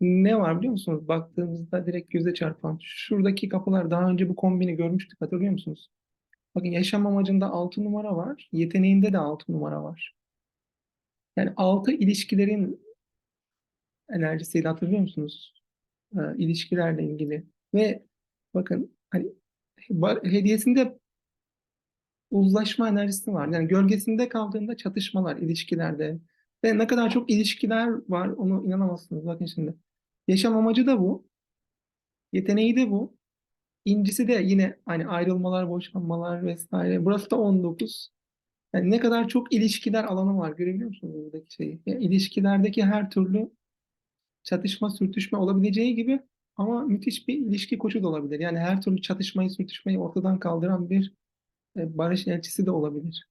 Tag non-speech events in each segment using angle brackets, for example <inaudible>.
ne var biliyor musunuz? Baktığımızda direkt göze çarpan. Şuradaki kapılar daha önce bu kombini görmüştük hatırlıyor musunuz? Bakın yaşam amacında 6 numara var. Yeteneğinde de 6 numara var. Yani 6 ilişkilerin enerjisiydi hatırlıyor musunuz? Ee, ilişkilerle ilgili. Ve bakın hani hediyesinde uzlaşma enerjisi var. Yani gölgesinde kaldığında çatışmalar ilişkilerde. Ve ne kadar çok ilişkiler var onu inanamazsınız. Bakın şimdi. Yaşam amacı da bu. Yeteneği de bu. İncisi de yine hani ayrılmalar, boşanmalar vesaire. Burası da 19. Yani ne kadar çok ilişkiler alanı var. Görebiliyor musunuz buradaki şeyi? Yani ilişkilerdeki her türlü çatışma, sürtüşme olabileceği gibi ama müthiş bir ilişki koçu da olabilir. Yani her türlü çatışmayı, sürtüşmeyi ortadan kaldıran bir e, barış elçisi de olabilir.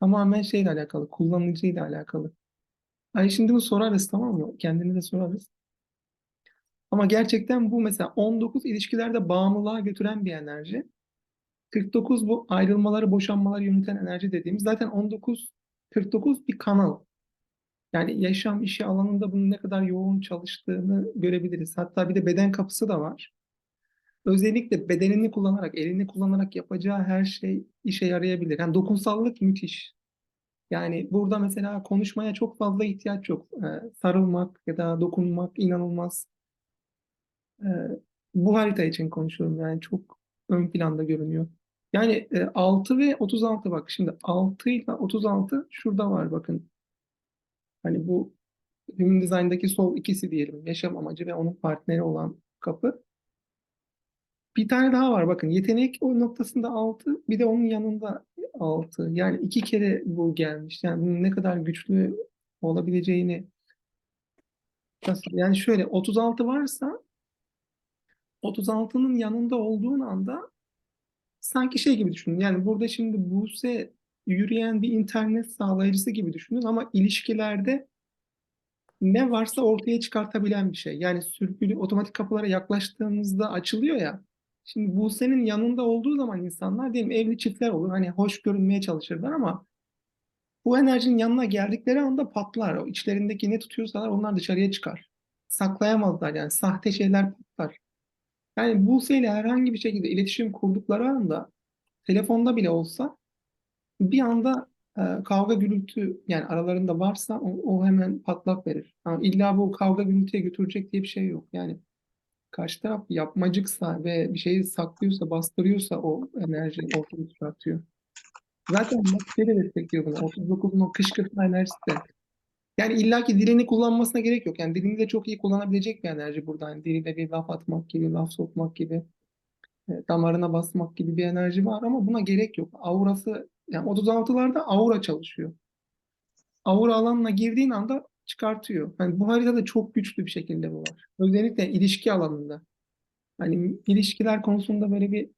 Tamamen şeyle alakalı, kullanıcıyla alakalı. Ay şimdi bunu sorarız tamam mı? Kendini de sorarız. Ama gerçekten bu mesela 19 ilişkilerde bağımlılığa götüren bir enerji. 49 bu ayrılmaları, boşanmaları yöneten enerji dediğimiz. Zaten 19, 49 bir kanal. Yani yaşam işi alanında bunun ne kadar yoğun çalıştığını görebiliriz. Hatta bir de beden kapısı da var. Özellikle bedenini kullanarak, elini kullanarak yapacağı her şey işe yarayabilir. Yani dokunsallık müthiş. Yani burada mesela konuşmaya çok fazla ihtiyaç yok. Ee, sarılmak ya da dokunmak inanılmaz. Ee, bu harita için konuşuyorum yani çok ön planda görünüyor. Yani e, 6 ve 36 bak şimdi 6 ile 36 şurada var bakın. Hani bu Human Design'daki sol ikisi diyelim. Yaşam amacı ve onun partneri olan kapı. Bir tane daha var bakın. Yetenek o noktasında 6 bir de onun yanında 6. Yani iki kere bu gelmiş. Yani ne kadar güçlü olabileceğini yani şöyle 36 varsa 36'nın yanında olduğun anda sanki şey gibi düşünün. Yani burada şimdi Buse yürüyen bir internet sağlayıcısı gibi düşünün ama ilişkilerde ne varsa ortaya çıkartabilen bir şey. Yani sürgülü otomatik kapılara yaklaştığımızda açılıyor ya. Şimdi Buse'nin yanında olduğu zaman insanlar diyelim evli çiftler olur. Hani hoş görünmeye çalışırlar ama bu enerjinin yanına geldikleri anda patlar. O içlerindeki ne tutuyorsalar onlar dışarıya çıkar. Saklayamazlar yani sahte şeyler patlar. Yani Buse ile herhangi bir şekilde iletişim kurdukları anda telefonda bile olsa bir anda e, kavga gürültü yani aralarında varsa o, o hemen patlak verir. Ama illa bu kavga gürültüye götürecek diye bir şey yok. Yani karşı taraf yapmacıksa ve bir şeyi saklıyorsa, bastırıyorsa o enerji ortaya çıkartıyor. Zaten de destekliyor bunu. 39'un o kışkırtma enerjisi de. Yani illaki dilini kullanmasına gerek yok. Yani dilini de çok iyi kullanabilecek bir enerji burada. Yani diliyle bir laf atmak gibi, laf sokmak gibi, e, damarına basmak gibi bir enerji var ama buna gerek yok. Aurası, yani 36'larda aura çalışıyor. Aura alanına girdiğin anda çıkartıyor. Yani bu haritada çok güçlü bir şekilde bu var. Özellikle ilişki alanında. Hani ilişkiler konusunda böyle bir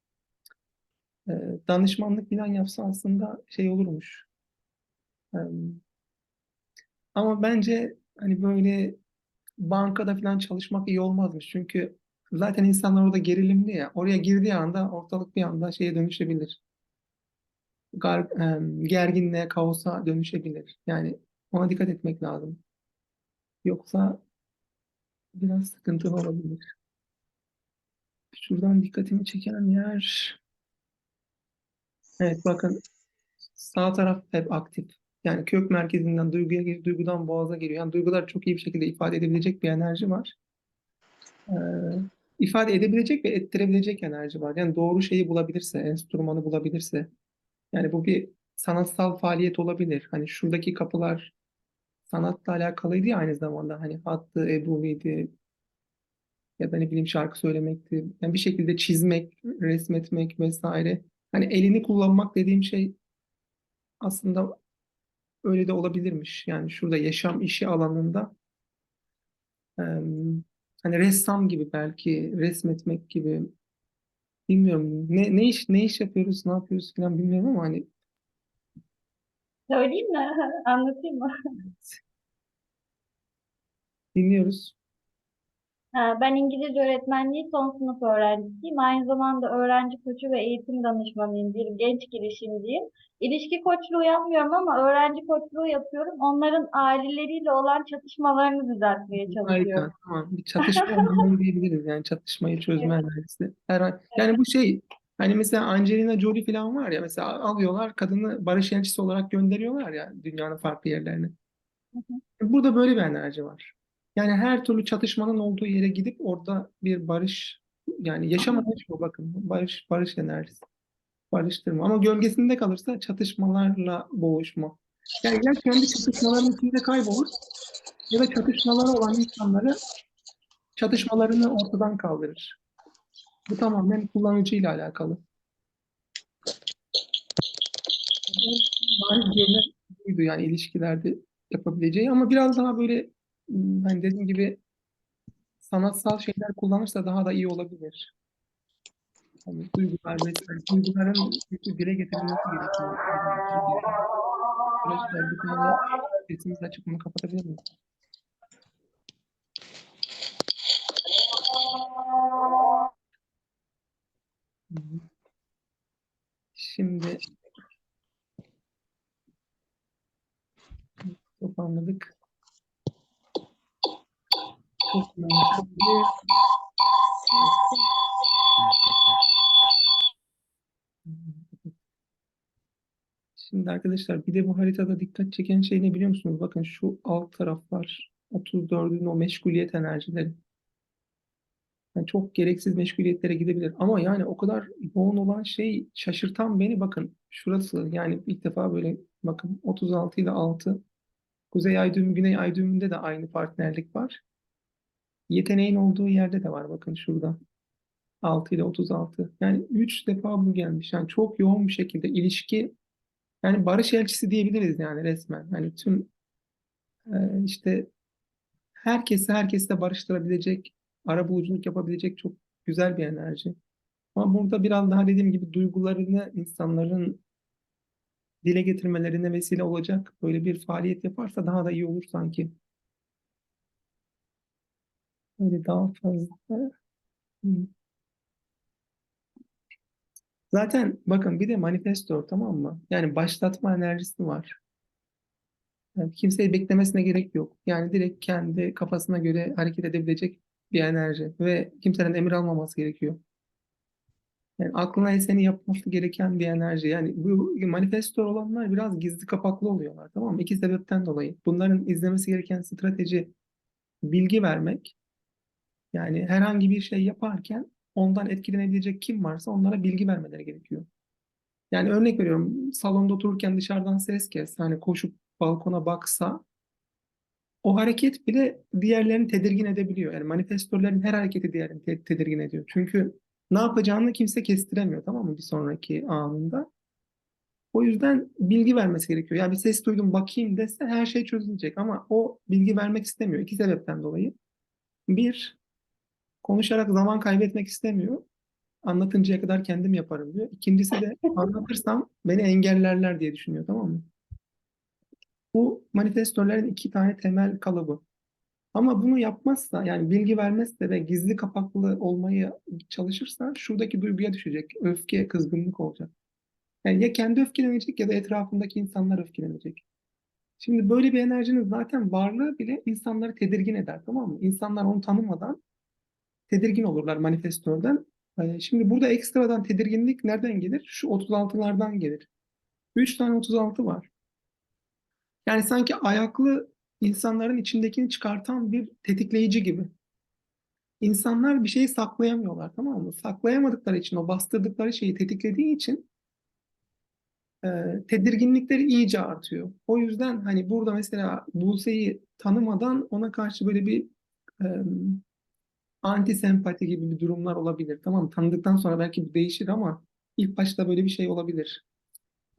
e, danışmanlık falan yapsa aslında şey olurmuş. E, ama bence hani böyle bankada falan çalışmak iyi olmazmış. Çünkü zaten insanlar orada gerilimli ya. Oraya girdiği anda ortalık bir anda şeye dönüşebilir. Gar, gerginliğe, kaosa dönüşebilir. Yani ona dikkat etmek lazım. Yoksa biraz sıkıntılı olabilir. Şuradan dikkatimi çeken yer. Evet bakın sağ taraf hep aktif. Yani kök merkezinden duyguya duygudan boğaza giriyor. Yani duygular çok iyi bir şekilde ifade edebilecek bir enerji var. Ee, ifade edebilecek ve ettirebilecek enerji var. Yani doğru şeyi bulabilirse, enstrümanı bulabilirse. Yani bu bir sanatsal faaliyet olabilir. Hani şuradaki kapılar sanatla alakalıydı ya aynı zamanda. Hani hattı, ebru'ydi ya da ne bileyim şarkı söylemekti. Yani bir şekilde çizmek, resmetmek vesaire. Hani elini kullanmak dediğim şey aslında öyle de olabilirmiş. Yani şurada yaşam işi alanında em, hani ressam gibi belki resmetmek gibi bilmiyorum ne ne iş ne iş yapıyoruz ne yapıyoruz falan bilmiyorum ama hani Söyleyeyim mi? <laughs> Anlatayım mı? dinliyoruz. Ha, Ben İngilizce öğretmenliği son sınıf öğrencisiyim. Aynı zamanda öğrenci koçu ve eğitim danışmanıyım. Bir genç girişimciyim. İlişki koçluğu yapmıyorum ama öğrenci koçluğu yapıyorum. Onların aileleriyle olan çatışmalarını düzeltmeye Harika, çalışıyorum. tamam. Bir çatışma <laughs> diyebiliriz. Yani çatışmayı çözme enerjisi. Her, yani bu şey hani mesela Angelina Jolie falan var ya mesela alıyorlar kadını barış elçisi olarak gönderiyorlar ya dünyanın farklı yerlerine. Hı hı. Burada böyle bir enerji var. Yani her türlü çatışmanın olduğu yere gidip orada bir barış yani yaşam enerjisi bakın. Barış barış enerjisi. Barıştırma. Ama gölgesinde kalırsa çatışmalarla boğuşma. Yani ya kendi çatışmaların içinde kaybolur ya da çatışmaları olan insanları çatışmalarını ortadan kaldırır. Bu tamamen kullanıcıyla alakalı. Bariz görünen buydu yani ilişkilerde yapabileceği ama biraz daha böyle hmm, hani dediğim gibi sanatsal şeyler kullanırsa daha da iyi olabilir. Hani duygular mesela duyguların dile getirilmesi gerekiyor. Arkadaşlar bir tane sesimiz açık bunu kapatabilir miyiz? Şimdi toparladık. Şimdi arkadaşlar bir de bu haritada dikkat çeken şey ne biliyor musunuz? Bakın şu alt taraf var. 34'ün o meşguliyet enerjileri. Yani çok gereksiz meşguliyetlere gidebilir. Ama yani o kadar yoğun olan şey şaşırtan beni bakın şurası yani ilk defa böyle bakın 36 ile 6 Kuzey ay düğümü, Güney ay düğümünde de aynı partnerlik var. Yeteneğin olduğu yerde de var bakın şurada. 6 ile 36. Yani 3 defa bu gelmiş. Yani çok yoğun bir şekilde ilişki yani barış elçisi diyebiliriz yani resmen. Hani tüm e, işte herkesi herkesle barıştırabilecek, arabuluculuk yapabilecek çok güzel bir enerji. Ama burada biraz daha dediğim gibi duygularını insanların dile getirmelerine vesile olacak böyle bir faaliyet yaparsa daha da iyi olur sanki. Öyle daha fazla. Zaten bakın bir de manifesto tamam mı? Yani başlatma enerjisi var. Yani kimseyi beklemesine gerek yok. Yani direkt kendi kafasına göre hareket edebilecek bir enerji ve kimsenin emir almaması gerekiyor. Yani aklına eseni yapması gereken bir enerji. Yani bu manifesto olanlar biraz gizli kapaklı oluyorlar tamam mı? İki sebepten dolayı. Bunların izlemesi gereken strateji bilgi vermek. Yani herhangi bir şey yaparken ondan etkilenebilecek kim varsa onlara bilgi vermeleri gerekiyor. Yani örnek veriyorum salonda otururken dışarıdan ses kes. Hani koşup balkona baksa o hareket bile diğerlerini tedirgin edebiliyor. Yani manifestörlerin her hareketi diğerini te- tedirgin ediyor. Çünkü ne yapacağını kimse kestiremiyor tamam mı bir sonraki anında. O yüzden bilgi vermesi gerekiyor. Yani bir ses duydum bakayım dese her şey çözülecek ama o bilgi vermek istemiyor. İki sebepten dolayı. Bir, konuşarak zaman kaybetmek istemiyor. Anlatıncaya kadar kendim yaparım diyor. İkincisi de <laughs> anlatırsam beni engellerler diye düşünüyor tamam mı? Bu manifestörlerin iki tane temel kalıbı. Ama bunu yapmazsa yani bilgi vermezse ve gizli kapaklı olmayı çalışırsa şuradaki duyguya düşecek. Öfke, kızgınlık olacak. Yani ya kendi öfkelenecek ya da etrafındaki insanlar öfkelenecek. Şimdi böyle bir enerjinin zaten varlığı bile insanları tedirgin eder tamam mı? İnsanlar onu tanımadan tedirgin olurlar manifestörden. Ee, Şimdi burada ekstradan tedirginlik nereden gelir? Şu 36'lardan gelir. 3 tane 36 var. Yani sanki ayaklı insanların içindekini çıkartan bir tetikleyici gibi. İnsanlar bir şeyi saklayamıyorlar tamam mı? Saklayamadıkları için o bastırdıkları şeyi tetiklediği için e, tedirginlikleri iyice artıyor. O yüzden hani burada mesela Buse'yi tanımadan ona karşı böyle bir e, anti sempati gibi bir durumlar olabilir. Tamam? Tanıdıktan sonra belki bu değişir ama ilk başta böyle bir şey olabilir.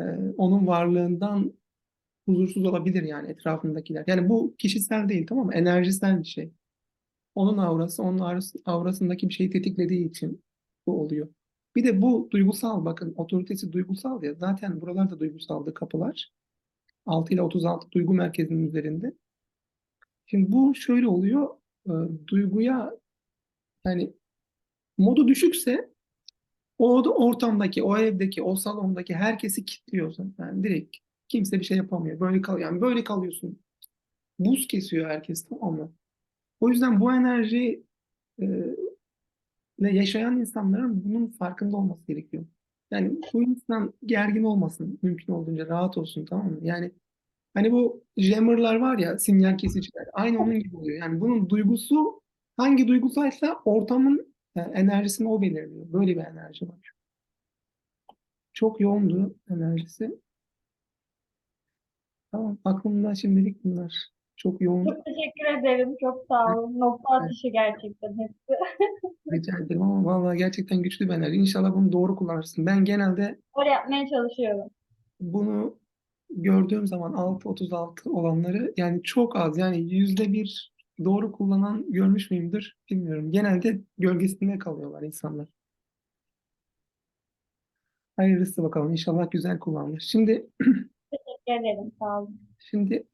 E, onun varlığından huzursuz olabilir yani etrafındakiler. Yani bu kişisel değil tamam mı? Enerjisel bir şey. Onun aurası, onun aurası- aurasındaki bir şeyi tetiklediği için bu oluyor. Bir de bu duygusal bakın otoritesi duygusal ya zaten buralarda duygusaldı kapılar. 6 ile 36 duygu merkezinin üzerinde. Şimdi bu şöyle oluyor. e, duyguya Yani modu düşükse o da ortamdaki, o evdeki, o salondaki herkesi kilitliyor zaten. Yani direkt kimse bir şey yapamıyor. Böyle kal yani böyle kalıyorsun. Buz kesiyor herkes tamam mı? O yüzden bu enerji e, ile yaşayan insanların bunun farkında olması gerekiyor. Yani bu insan gergin olmasın, mümkün olduğunca rahat olsun tamam mı? Yani hani bu jammerlar var ya, sinyal kesiciler, aynı onun gibi oluyor. Yani bunun duygusu hangi duygusaysa ortamın e, enerjisini o belirliyor. Böyle bir enerji var. Çok yoğundu enerjisi. Tamam, aklımda şimdilik bunlar. Çok yoğun. Çok teşekkür ederim. Çok sağ olun. Nokta atışı gerçekten hepsi. <laughs> Rica ederim ama vallahi gerçekten güçlü bir enerji. İnşallah bunu doğru kullanırsın. Ben genelde Öyle yapmaya çalışıyorum. bunu gördüğüm zaman 6.36 olanları yani çok az yani yüzde bir doğru kullanan görmüş müyümdür bilmiyorum. Genelde gölgesinde kalıyorlar insanlar. Hayırlısı bakalım. İnşallah güzel kullanılır. Şimdi Teşekkür ederim. Sağ olun. şimdi